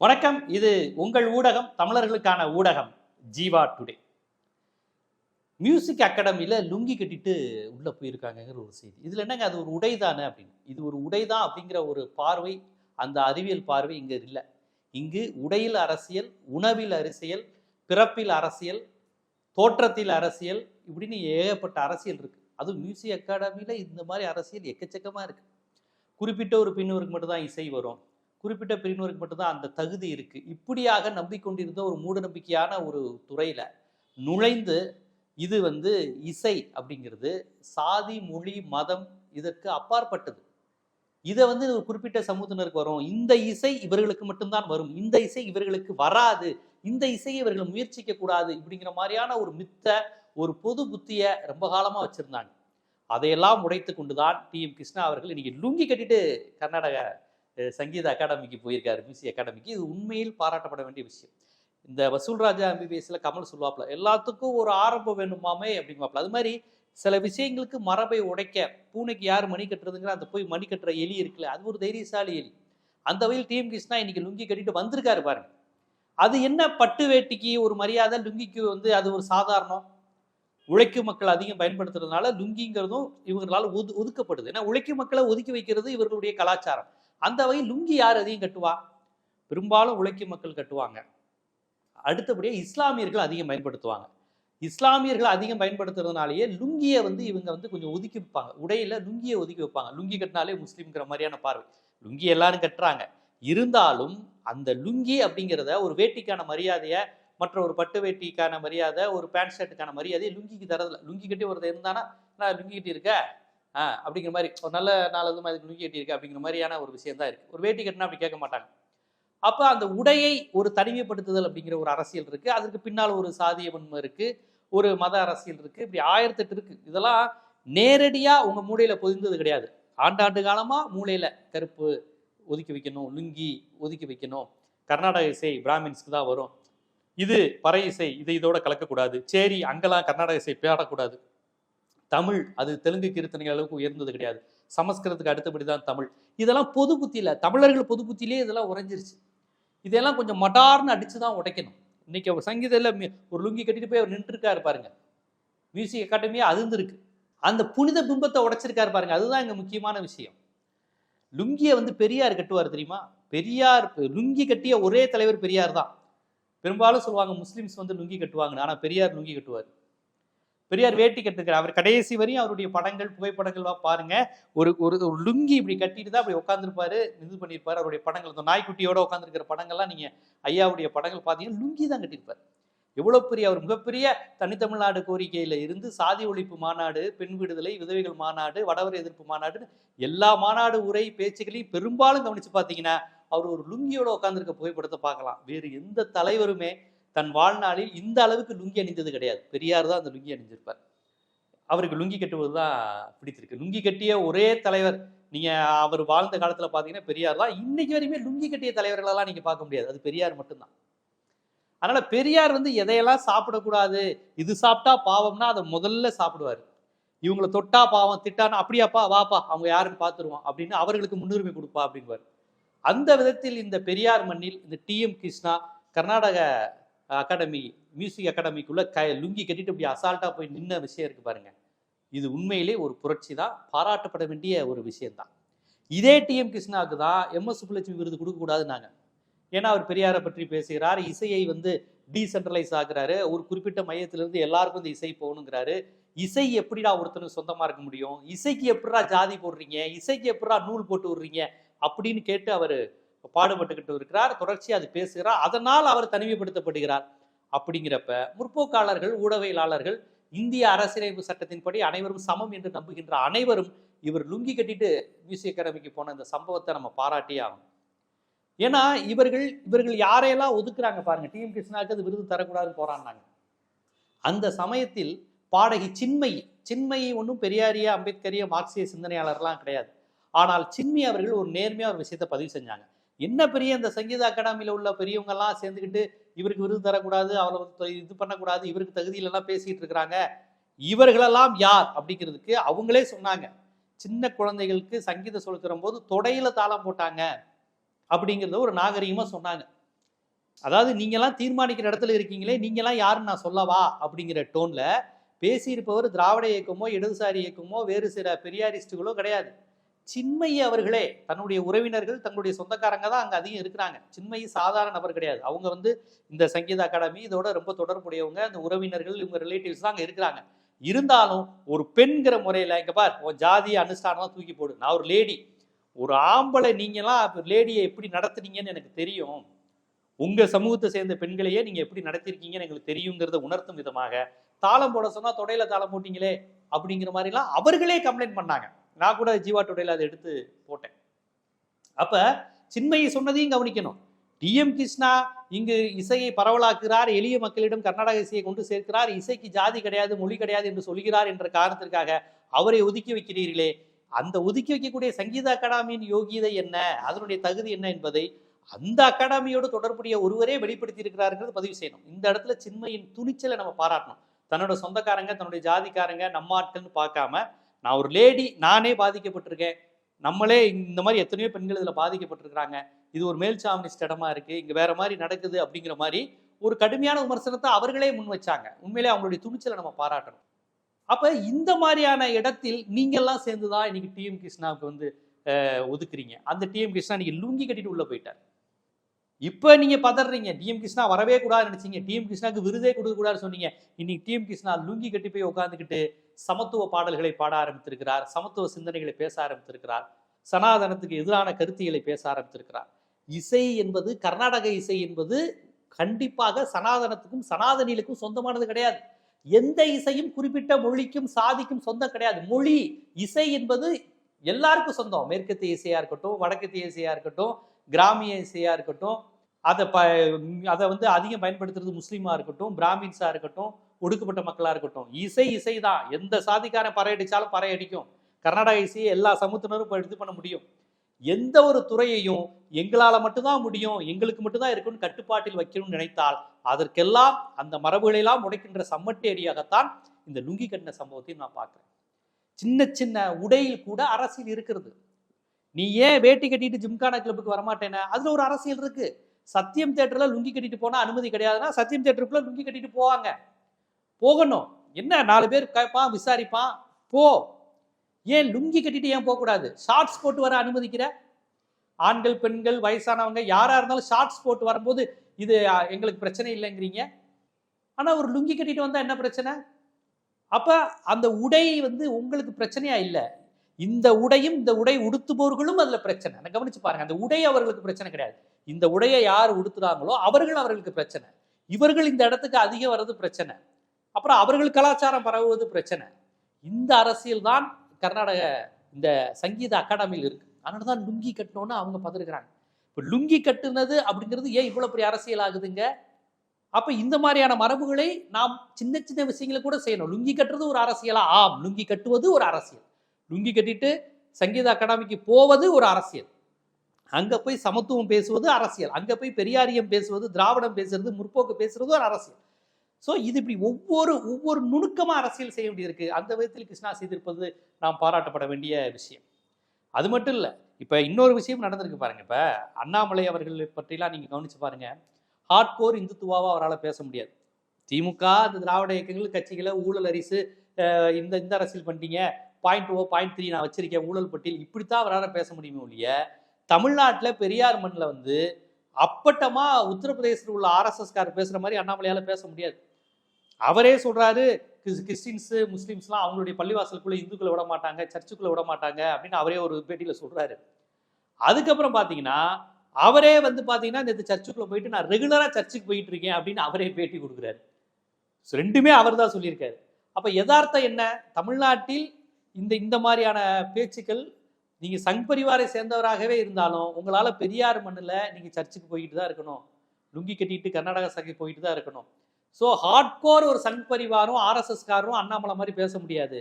வணக்கம். இது உங்கள் ஊடகம் தமிழர்களுக்கான ஊடகம் ஜீவா டுடே. மியூசிக் அகாடமியில் லுங்கி கட்டிட்டு உள்ளே போயிருக்காங்கங்கிற ஒரு செய்தி. இதில் என்னங்க அது ஒரு உடை தானே அப்படின்னு. இது ஒரு உடை தான் அப்படிங்கிற ஒரு பார்வை அந்த அறிவியல் பார்வை இங்கே இல்லை. இங்கு உடையில் அரசியல் உணவில் அரசியல் பிறப்பில் அரசியல் தோற்றத்தில் அரசியல் இப்படின்னு ஏகப்பட்ட அரசியல் இருக்குது அதுவும் மியூசிக் அகாடமியில் இந்த மாதிரி அரசியல் எக்கச்சக்கமாக இருக்குது குறிப்பிட்ட ஒரு பின்னூருக்கு மட்டும்தான் இசை வரும். குறிப்பிட்ட பிரிவினருக்கு மட்டும்தான் அந்த தகுதி இருக்கு. இப்படியாக நம்பிக்கொண்டிருந்த ஒரு மூட நம்பிக்கையான ஒரு துறையில நுழைந்து இது வந்து இசை அப்படிங்கிறது சாதி மொழி மதம் இதற்கு அப்பாற்பட்டது. இதை வந்து ஒரு குறிப்பிட்ட சமூகத்தினருக்கு வரும். இந்த இசை இவர்களுக்கு மட்டும்தான் வரும். இந்த இசை இவர்களுக்கு வராது. இந்த இசையை இவர்கள் முயற்சிக்க கூடாது இப்படிங்கிற மாதிரியான ஒரு மித்த ஒரு பொது புத்தியை ரொம்ப காலமா வச்சிருந்தாங்க. அதையெல்லாம் உடைத்து கொண்டுதான் டி எம் கிருஷ்ணா அவர்கள் இன்னைக்கு லுங்கி கட்டிட்டு கர்நாடக சங்கீத அகாடமிக்கு போயிருக்காரு மியூசிக் அகாடமிக்கு. இது உண்மையில் பாராட்டப்பட வேண்டிய விஷயம். இந்த வசூல் ராஜா எம்பிபிஎஸ்ல கமல் சொல்லுவாப்ல எல்லாத்துக்கும் ஒரு ஆரம்பம் வேணுமாமே அப்படிங்குவாப்ல அது மாதிரி சில விஷயங்களுக்கு மரபை உடைக்க பூனைக்கு யார் மணி கட்டுறதுங்கிற அந்த போய் மணி கட்டுற எலி இருக்குல்ல அது ஒரு தைரியசாலி எலி. அந்த வகையில் டிஎம் கிருஷ்ணா இன்னைக்கு லுங்கி கட்டிட்டு வந்திருக்காரு பாருங்க. அது என்ன பட்டு வேட்டிக்கு ஒரு மரியாதை லுங்கிக்கு வந்து அது ஒரு சாதாரணம்? உழைக்கும் மக்கள் அதிகம் பயன்படுத்துறதுனால லுங்கிங்கிறதும் இவங்களால ஒது ஒதுக்கப்படுது. ஏன்னா உழைக்கும் மக்களை ஒதுக்கி வைக்கிறது இவர்களுடைய கலாச்சாரம். அந்த வகையில் லுங்கி யார் அதிகம் கட்டுவா? பெரும்பாலும் உழைக்கும் மக்கள் கட்டுவாங்க. அடுத்தபடியாக இஸ்லாமியர்கள் அதிகம் பயன்படுத்துவாங்க. இஸ்லாமியர்கள் அதிகம் பயன்படுத்துறதுனாலேயே லுங்கியை வந்து இவங்க வந்து கொஞ்சம் ஒதுக்கி வைப்பாங்க. உடையில லுங்கியை ஒதுக்கி வைப்பாங்க. லுங்கி கட்டினாலே முஸ்லீம்ங்கிற மாதிரியான பார்வை. லுங்கி எல்லாரும் கட்டுறாங்க. இருந்தாலும் அந்த லுங்கி அப்படிங்கிறத ஒரு வேட்டிக்கான மரியாதையை மற்ற ஒரு பட்டு வேட்டிக்கான மரியாதை ஒரு பேண்ட் ஷர்ட்டுக்கான மரியாதையை லுங்கிக்கு தரதில்ல லுங்கி கட்டி ஒருத்தர் இருந்தானா நான் லுங்கி கட்டி இருக்க அப்படிங்கிற மாதிரி ஒரு நல்ல நாலு மாதிரி நுங்கி கட்டியிருக்கு அப்படிங்கிற மாதிரியான ஒரு விஷயம் தான் இருக்குது ஒரு வேட்டி கட்டினா அப்படி கேட்க மாட்டாங்க. அப்போ அந்த உடையை ஒரு தனிமைப்படுத்துதல் அப்படிங்கிற ஒரு அரசியல் இருக்குது அதற்கு பின்னால் ஒரு சாதிய வன்மை இருக்குது ஒரு மத அரசியல் இருக்குது இப்படி ஆயிரத்தெட்டு இருக்குது இதெல்லாம் நேரடியாக உங்கள் மூளையில் பொதிந்தது கிடையாது. ஆண்டாண்டு காலமாக மூளையில் கருப்பு ஒதுக்கி வைக்கணும் லுங்கி ஒதுக்கி வைக்கணும். கர்நாடக இசை பிராமின்ஸ்க்கு தான் வரும். இது பறை இசை இதை இதோட கலக்கக்கூடாது. சரி அங்கெல்லாம் கர்நாடக இசை பாடக்கூடாது. தமிழ் அது தெலுங்கு கீர்த்தனை அளவுக்கு உயர்ந்தது கிடையாது. சமஸ்கிருதத்துக்கு அடுத்தபடி தான் தமிழ். இதெல்லாம் பொது புத்தியில் தமிழர்கள் பொது புத்தியிலே இதெல்லாம் உறைஞ்சிருச்சு. இதெல்லாம் கொஞ்சம் மடார்னு அடித்து தான் உடைக்கணும். இன்னைக்கு அவர் சங்கீதத்தில் ஒரு லுங்கி கட்டிட்டு போய் அவர் நின்றுருக்காரு பாருங்க. மியூசிக் அகாடமியே அதிர்ந்துருக்கு அந்த புனித பிம்பத்தை உடைச்சிருக்காரு பாருங்க. அதுதான் இங்கே முக்கியமான விஷயம். லுங்கியை வந்து பெரியார் கட்டுவார் தெரியுமா? பெரியார் லுங்கி கட்டிய ஒரே தலைவர் பெரியார் தான். பெரும்பாலும் சொல்லுவாங்க முஸ்லீம்ஸ் வந்து லுங்கி கட்டுவாங்க ஆனால் பெரியார் லுங்கி கட்டுவார். பெரியார் வேட்டி கட்டுக்கிறார் அவர் கடைசி வரையும் அவருடைய படங்கள் புகைப்படங்கள் வா பாருங்க. ஒரு ஒரு ஒரு லுங்கி இப்படி கட்டிட்டு தான் அப்படி உட்காந்துருப்பாரு இது பண்ணியிருப்பாரு அவருடைய படங்கள் இந்த நாய்க்குட்டியோட உட்காந்துருக்கிற படங்கள்லாம் நீங்க ஐயாவுடைய படங்கள் பார்த்தீங்கன்னா லுங்கி தான் கட்டியிருப்பார் எவ்வளோ பெரிய அவர் மிகப்பெரிய தனித்தமிழ்நாடு கோரிக்கையில இருந்து சாதி ஒழிப்பு மாநாடு பெண் விடுதலை விதவைகள் மாநாடு வடவர் எதிர்ப்பு மாநாடுன்னு எல்லா மாநாடு உரை பேச்சுகளையும் பெரும்பாலும் கவனிச்சு பார்த்தீங்கன்னா அவர் ஒரு லுங்கியோட உட்காந்துருக்க புகைப்படத்தை பார்க்கலாம். வேறு எந்த தலைவருமே தன் வாழ்நாளில் இந்த அளவுக்கு லுங்கி அணிந்தது கிடையாது. பெரியார் தான் அந்த லுங்கி அணிஞ்சிருப்பார். அவருக்கு லுங்கி கட்டுவது தான் பிடித்திருக்கு. லுங்கி கட்டிய ஒரே தலைவர் நீங்க அவர் வாழ்ந்த காலத்துல பாத்தீங்கன்னா பெரியார் தான். இன்னைக்கு வரையுமே லுங்கி கட்டிய தலைவர்களெல்லாம் நீங்க பார்க்க முடியாது. அது பெரியார் மட்டும்தான். அதனால பெரியார் வந்து எதையெல்லாம் சாப்பிடக்கூடாது இது சாப்பிட்டா பாவம்னா அதை முதல்ல சாப்பிடுவார். இவங்களை தொட்டா பாவம் திட்டானா அப்படியாப்பா வாப்பா அவங்க யாருன்னு பார்த்துருவோம் அப்படின்னு அவர்களுக்கு முன்னுரிமை கொடுப்பா அப்படிங்குவார். அந்த விதத்தில் இந்த பெரியார் மண்ணில் இந்த TM Krishna Karnataka academy music அகாடமிக்குள்ளே க லுங்கி கட்டிட்டு இப்படி அசால்ட்டாக போய் நின்ன விஷயம் இருக்குது பாருங்க. இது உண்மையிலே ஒரு புரட்சி தான். பாராட்டப்பட வேண்டிய ஒரு விஷயம்தான். இதே டிஎம் கிருஷ்ணாவுக்கு தான் எம்எஸ் சுப்புலட்சுமி விருது கொடுக்கக்கூடாதுன்னாங்க ஏன்னா அவர் பெரியாரை பற்றி பேசுகிறார். இசையை வந்து டீசென்ட்ரலைஸ் ஆகுறாரு ஒரு குறிப்பிட்ட மையத்திலிருந்து எல்லாருக்கும் இந்த இசை போகணுங்கிறாரு. இசை எப்படிடா ஒருத்தனுக்கு சொந்தமாக இருக்க முடியும்? இசைக்கு எப்படிடா ஜாதி போடுறீங்க? இசைக்கு எப்படிடா நூல் போட்டு விடுறீங்க? அப்படின்னு கேட்டு அவர் பாடுபட்டுக்கிட்டு இருக்கிறார் தொடர்ச்சியாக அது பேசுகிறார் அதனால் அவர் தனிமைப்படுத்தப்படுகிறார். அப்படிங்கிறப்ப முற்போக்காளர்கள் ஊடகவியலாளர்கள் இந்திய அரசியலமைப்பு சட்டத்தின்படி அனைவரும் சமம் என்று நம்புகின்ற அனைவரும் இவர் லுங்கி கட்டிட்டு மியூசிய அகாடமிக்கு போன இந்த சம்பவத்தை நம்ம பாராட்டியே ஆகும் ஏன்னா இவர்கள் இவர்கள் யாரையெல்லாம் ஒதுக்குறாங்க பாருங்க. டிஎம் கிருஷ்ணாவுக்கு அது விருது தரக்கூடாதுன்னு போறான்னாங்க அந்த சமயத்தில் பாடகி சின்மை சின்மை ஒன்றும் பெரியாரிய அம்பேத்கரிய மார்க்சிய சிந்தனையாளர்லாம் கிடையாது. ஆனால் சின்மி அவர்கள் ஒரு நேர்மையாக ஒரு விஷயத்தை பதிவு செஞ்சாங்க. என்ன பெரிய இந்த சங்கீத அகாடமியில் உள்ள பெரியவங்கெல்லாம் சேர்ந்துக்கிட்டு இவருக்கு விருது தரக்கூடாது அவளை இது பண்ணக்கூடாது இவருக்கு தகுதியிலெல்லாம் பேசிட்டு இருக்கிறாங்க. இவர்களெல்லாம் யார் அப்படிங்கிறதுக்கு அவங்களே சொன்னாங்க. சின்ன குழந்தைகளுக்கு சங்கீதம் சொல்லித் போது தொடையில தாளம் போட்டாங்க அப்படிங்கிறத ஒரு நாகரிகமாக சொன்னாங்க. அதாவது நீங்கெல்லாம் தீர்மானிக்கிற இடத்துல இருக்கீங்களே நீங்களாம் யாருன்னு நான் சொல்லவா அப்படிங்கிற டோனில் பேசியிருப்பவர் திராவிட இயக்கமோ இடதுசாரி இயக்கமோ வேறு சில பெரியாரிஸ்டுகளோ கிடையாது. சின்மயி அவர்களே தன்னுடைய உறவினர்கள் தங்களுடைய சொந்தக்காரங்க தான் அங்கே அதிகம் இருக்கிறாங்க. சின்மயி சாதாரண நபர் கிடையாது. அவங்க வந்து இந்த சங்கீத அகாடமி இதோட ரொம்ப தொடர்புடையவங்க அந்த உறவினர்கள் இவங்க ரிலேட்டிவ்ஸ் தான் அங்கே இருக்கிறாங்க. இருந்தாலும் ஒரு பெண்கிற முறையில் இங்கே பார் உன் ஜாதி அனுஷ்டானம் தூக்கி போடு. நான் ஒரு லேடி ஒரு ஆம்பளை நீங்களாம் லேடியை எப்படி நடத்துனீங்கன்னு எனக்கு தெரியும். உங்க சமூகத்தை சேர்ந்த பெண்களையே நீங்க எப்படி நடத்திருக்கீங்கன்னு எங்களுக்கு தெரியுங்கிறத உணர்த்தும் விதமாக தாளம் போட சொன்னா தொடையில தாளம் போட்டீங்களே அப்படிங்கிற மாதிரிலாம் அவர்களே கம்ப்ளைண்ட் பண்ணாங்க. நான் கூட ஜீவா டுடேல அதை எடுத்து போட்டேன். அப்ப சின்மையை சொன்னதையும் கவனிக்கணும். டிஎம் கிருஷ்ணா இங்கு இசையை பரவலாக்குகிறார் எளிய மக்களிடம் கர்நாடக இசையை கொண்டு சேர்க்கிறார் இசைக்கு ஜாதி கிடையாது மொழி கிடையாது என்று சொல்கிறார் என்ற காரணத்திற்காக அவரை ஒதுக்கி வைக்கிறீர்களே. அந்த ஒதுக்கி வைக்கக்கூடிய சங்கீத அகாடமியின் யோகியதை என்ன அதனுடைய தகுதி என்ன என்பதை அந்த அகாடமியோடு தொடர்புடைய ஒருவரே வெளிப்படுத்தி இருக்கிறாருங்கிறது பதிவு செய்யணும். இந்த இடத்துல சின்மையின் துணிச்சலை நம்ம பாராட்டணும். தன்னோட சொந்தக்காரங்க தன்னுடைய ஜாதிக்காரங்க நம்ம ஆட்கள்னு பார்க்காம நான் ஒரு லேடி நானே பாதிக்கப்பட்டிருக்கேன். நம்மளே இந்த மாதிரி எத்தனையோ பெண்கள் இதில் பாதிக்கப்பட்டிருக்கிறாங்க. இது ஒரு மேல்சாமினிஸ்ட் இடமா இருக்கு. இங்க வேற மாதிரி நடக்குது அப்படிங்கிற மாதிரி ஒரு கடுமையான விமர்சனத்தை அவர்களே முன் வச்சாங்க. உண்மையிலே அவங்களுடைய துணிச்சலை நம்ம பாராட்டணும். அப்ப இந்த மாதிரியான இடத்தில் நீங்கெல்லாம் சேர்ந்துதான் இன்னைக்கு டிஎம் கிருஷ்ணாவுக்கு வந்து ஒதுக்குறீங்க. அந்த டிஎம் கிருஷ்ணா நீங்க லுங்கி கட்டிட்டு உள்ள போயிட்டார். இப்ப நீங்க பதறீங்க. டிஎம் கிருஷ்ணா வரவே கூடாதுன்னு நினைச்சீங்க. டிஎம் கிருஷ்ணாக்கு விருதே கொடுக்க கூடாதுன்னு சொன்னீங்க. இன்னைக்கு டிஎம் கிருஷ்ணா லுங்கி கட்டி போய் உட்காந்துக்கிட்டு சமத்துவ பாடல்களை பாட ஆரம்பித்திருக்கிறார் சமத்துவ சிந்தனைகளை பேச ஆரம்பித்திருக்கிறார் சனாதனத்துக்கு எதிரான கருத்தியலை பேச ஆரம்பித்திருக்கிறார். இசை என்பது கர்நாடக இசை என்பது கண்டிப்பாக சனாதனத்துக்கும் சனாதனிகளுக்கும் சொந்தமானது கிடையாது. எந்த இசையும் குறிப்பிட்ட மொழிக்கும் சாதிக்கும் சொந்தம் கிடையாது. மொழி இசை என்பது எல்லாருக்கும் சொந்தம். மேற்கத்திய இசையா இருக்கட்டும் வடக்கத்திய இசையா இருக்கட்டும் கிராமிய இசையா இருக்கட்டும் அதை ப அதை வந்து அதிகம் பயன்படுத்துறது முஸ்லீமா இருக்கட்டும் பிராமின்ஸா இருக்கட்டும் ஒடுக்கப்பட்ட மக்களா இருக்கட்டும். இசை இசை தான் எந்த சாதிக்காரன் பறையடித்தாலும் பறையடிக்கும். கர்நாடக இசையை எல்லா சமூகத்தினரும் இப்போ இது பண்ண முடியும். எந்த ஒரு துறையையும் எங்களால் மட்டும்தான் முடியும் எங்களுக்கு மட்டும்தான் இருக்கும்னு கட்டுப்பாட்டில் வைக்கணும்னு நினைத்தால் அதற்கெல்லாம் அந்த மரபுகளெல்லாம் உடைக்கின்ற சம்மட்டி அடியாகத்தான் இந்த லுங்கி கட்டின சம்பவத்தையும் நான் பார்க்குறேன். சின்ன சின்ன உடையில் கூட அரசியல் இருக்கிறது. நீ ஏன் வேட்டி கட்டிட்டு ஜிம்கானா கிளப்புக்கு வரமாட்டேன அதுல ஒரு அரசியல் இருக்கு. சத்தியம் தேட்டர்ல லுங்கி கட்டிட்டு போனா அனுமதி கிடையாதுன்னா சத்தியம் தேட்டருக்குள்ள லுங்கி கட்டிட்டு போவாங்க. போகணும். என்ன நாலு பேர் கேட்பான் விசாரிப்பான். போ. ஏன் லுங்கி கட்டிட்டு ஏன் போகக்கூடாது? ஷார்ட்ஸ் போட்டு வர அனுமதிக்கிற? ஆண்கள் பெண்கள் வயசானவங்க யாரா இருந்தாலும் ஷார்ட்ஸ் போட்டு வரும்போது இது எங்களுக்கு பிரச்சனை இல்லைங்கிறீங்க. ஆனால் ஒரு லுங்கி கட்டிட்டு வந்தால் என்ன பிரச்சனை? அப்போ அந்த உடை வந்து உங்களுக்கு பிரச்சனையா? இல்லை. இந்த உடையும் இந்த உடை உடுத்துபவர்களும் அதில் பிரச்சனை. நான் கவனிச்சு பாருங்க அந்த உடை அவர்களுக்கு பிரச்சனை கிடையாது. இந்த உடையை யார் உடுத்துறாங்களோ அவர்கள் அவர்களுக்கு பிரச்சனை. இவர்கள் இந்த இடத்துக்கு அதிகம் வர்றது பிரச்சனை. அப்புறம் அவர்கள் கலாச்சாரம் பரவுவது பிரச்சனை. இந்த அரசியல் தான் கர்நாடக இந்த சங்கீத அகாடமியில் இருக்கு. அதனால தான் லுங்கி கட்டணும்னு அவங்க பதிருக்கிறாங்க இப்போ லுங்கி கட்டுனது அப்படிங்கிறது ஏன் இவ்வளோ பெரிய அரசியல் ஆகுதுங்க? அப்போ இந்த மாதிரியான மரபுகளை நாம் சின்ன சின்ன விஷயங்களை கூட செய்யணும். லுங்கி கட்டுறது ஒரு அரசியலா? ஆம். லுங்கி கட்டுவது ஒரு அரசியல். லுங்கி கட்டிட்டு சங்கீத அகாடமிக்கு போவது ஒரு அரசியல். அங்கே போய் சமத்துவம் பேசுவது அரசியல். அங்கே போய் பெரியாரியம் பேசுவது திராவிடம் பேசுறது முற்போக்கு பேசுறது ஒரு அரசியல். ஸோ இது இப்படி ஒவ்வொரு ஒவ்வொரு நுணுக்கமாக அரசியல் செய்ய வேண்டியிருக்கு அந்த விதத்தில் கிருஷ்ணா செய்திருப்பது நாம் பாராட்டப்பட வேண்டிய விஷயம். அது மட்டும் இல்லை இப்போ இன்னொரு விஷயம் நடந்திருக்கு பாருங்க. இப்போ அண்ணாமலை அவர்கள் பற்றிலாம் நீங்கள் கவனிச்சு பாருங்க. ஹார்ட்கோர் இந்துத்துவாவாக அவரால் பேச முடியாது. திமுக இந்த திராவிட இயக்கங்கள் கட்சிகளை ஊழல் அரிசு இந்த இந்த அரசியல் பண்ணிட்டீங்க. பாயிண்ட் ஓ பாயிண்ட் த்ரீ நான் வச்சிருக்கேன். ஊழல் பட்டியல் இப்படித்தான் அவரால் பேச முடியுமே ஒழிய தமிழ்நாட்டில் பெரியார் மண்ணில் வந்து அப்பட்டமாக உத்தரப்பிரதேசத்தில் உள்ள ஆர்எஸ்எஸ்கார் பேசுகிற மாதிரி அண்ணாமலையால் பேச முடியாது. அவரே சொல்றாரு கிறிஸ்- கிறிஸ்டின்ஸு முஸ்லீம்ஸ்லாம் அவங்களுடைய பள்ளிவாசலுக்குள்ள இந்துக்களை விட மாட்டாங்க சர்ச்சுக்குள்ள விட மாட்டாங்க அப்படின்னு அவரே ஒரு பேட்டியில சொல்றாரு. அதுக்கப்புறம் பாத்தீங்கன்னா அவரே வந்து பாத்தீங்கன்னா இந்த சர்ச்சுக்குள்ள போயிட்டு நான் ரெகுலரா சர்ச்சுக்கு போயிட்டு இருக்கேன் அப்படின்னு அவரே பேட்டி கொடுக்குறாரு. ரெண்டுமே அவர் தான் சொல்லியிருக்காரு. அப்ப யதார்த்தம் என்ன? தமிழ்நாட்டில் இந்த இந்த மாதிரியான பேச்சுக்கள் நீங்க சங் பரிவாரை சேர்ந்தவராகவே இருந்தாலும் உங்களால பெரியார் மண்ணில் நீங்க சர்ச்சுக்கு போயிட்டு தான் இருக்கணும். லுங்கி கட்டிட்டு கர்நாடகா சகை போயிட்டு தான் இருக்கணும். ஸோ ஹார்ட்கோர் ஒரு சங் பரிவாரும் ஆர்எஸ்எஸ்காரரும் அண்ணாமலை மாதிரி பேச முடியாது.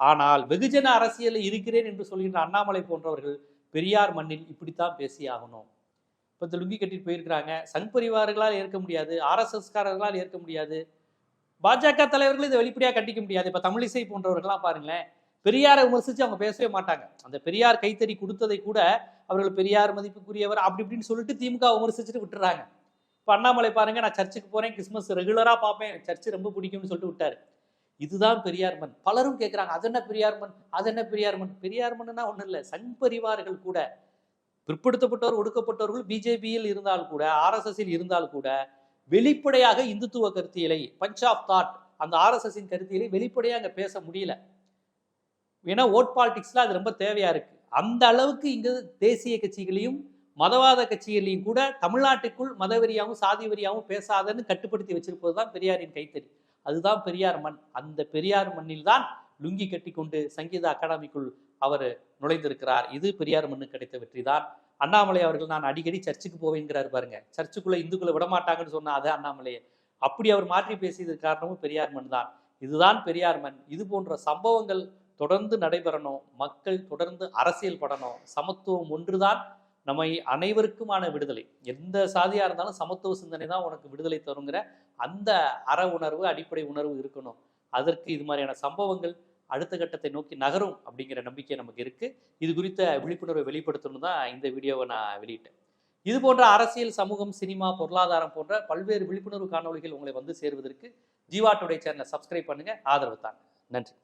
ஆனால் வெகுஜன அரசியலில் இருக்கிறேன் என்று சொல்கின்ற அண்ணாமலை போன்றவர்கள் பெரியார் மண்ணில் இப்படித்தான் பேசியாகணும் இப்போ இந்த லுங்கி கட்டிட்டு போயிருக்கிறாங்க. சங் பரிவார்களால் ஏற்க முடியாது. ஆர்எஸ்எஸ்காரர்களால் ஏற்க முடியாது. பாஜக தலைவர்கள் இதை வெளிப்படையாக கண்டிக்க முடியாது. இப்போ தமிழிசை போன்றவர்கள்லாம் பாருங்களேன் பெரியாரை விமர்சித்து அவங்க பேசவே மாட்டாங்க. அந்த பெரியார் கைத்தறி கொடுத்ததை கூட அவர்கள் பெரியார் மதிப்புக்குரியவர் அப்படி இப்படின்னு சொல்லிட்டு திமுக விமர்சிச்சுட்டு விட்டுறாங்க. இப்போ அண்ணாமலை பாருங்க நான் சர்ச்சுக்கு போறேன் கிறிஸ்மஸ் ரெகுலரா பார்ப்பேன் சர்ச்சு ரொம்ப பிடிக்கும்னு சொல்லிட்டு விட்டாரு. இதுதான் பெரியார்மன் பலரும் கேட்குறாங்க அது என்ன பெரியார்மன் அது என்ன பெரியார் பெரியார்மன்னா பெரியார் ஒன்றும் இல்லை சங் பரிவார்கள் கூட பிற்படுத்தப்பட்டோர் ஒடுக்கப்பட்டவர்கள் பிஜேபியில் இருந்தால் கூட ஆர்எஸ்எஸ்ஸில் இருந்தால் கூட வெளிப்படையாக இந்துத்துவ கருத்தியலை பஞ்ச் ஆஃப் தாட் அந்த ஆர்எஸ்எஸ்ஸின் கருத்தியலை வெளிப்படையாக அங்கே பேச முடியல. ஏன்னா ஓட் பாலிடிக்ஸில் அது ரொம்ப தேவையாக இருக்குது அந்த அளவுக்கு இங்கே தேசிய கட்சிகளையும் மதவாத கட்சிகளையும் கூட தமிழ்நாட்டுக்குள் மதவெறியாகவும் சாதி வெறியாகவும் பேசாதன்னு கட்டுப்படுத்தி வச்சிருப்பது தான் பெரியாரின் கைத்தறி. அதுதான் பெரியார் மண். அந்த பெரியார் மண்ணில் தான் லுங்கி கட்டி கொண்டு சங்கீத அகாடமிக்குள் அவர் நுழைந்திருக்கிறார். இது பெரியார் மண்ணுக்கு கிடைத்த வெற்றி தான் அண்ணாமலை அவர்கள் நான் அடிக்கடி சர்ச்சுக்கு போவேங்கிறார் பாருங்க. சர்ச்சுக்குள்ள இந்துக்களை விட மாட்டாங்கன்னு சொன்னா அது அண்ணாமலையை. அப்படி அவர் மாற்றி பேசியது காரணமும் பெரியார் மண் தான் இதுதான் பெரியார் மண். இது போன்ற சம்பவங்கள் தொடர்ந்து நடைபெறணும். மக்கள் தொடர்ந்து அரசியல் படணும். சமத்துவம் ஒன்றுதான் நம்மை அனைவருக்குமான விடுதலை. எந்த சாதியாக இருந்தாலும் சமத்துவ சிந்தனை தான் உனக்கு விடுதலை தருங்கிற அந்த அற உணர்வு அடிப்படை உணர்வு இருக்கணும். அதற்கு இது மாதிரியான சம்பவங்கள் அடுத்த கட்டத்தை நோக்கி நகரும் அப்படிங்கிற நம்பிக்கை நமக்கு இருக்குது இது குறித்த விழிப்புணர்வை வெளிப்படுத்தணும் தான் இந்த வீடியோவை நான் வெளியிட்டேன். இது போன்ற அரசியல் சமூகம் சினிமா பொருளாதாரம் போன்ற பல்வேறு விழிப்புணர்வு காணொளிகள் உங்களை வந்து சேருவதற்கு ஜீவா டுடே சேனலை சப்ஸ்கிரைப் பண்ணுங்கள் ஆதரவு தாங்க. நன்றி.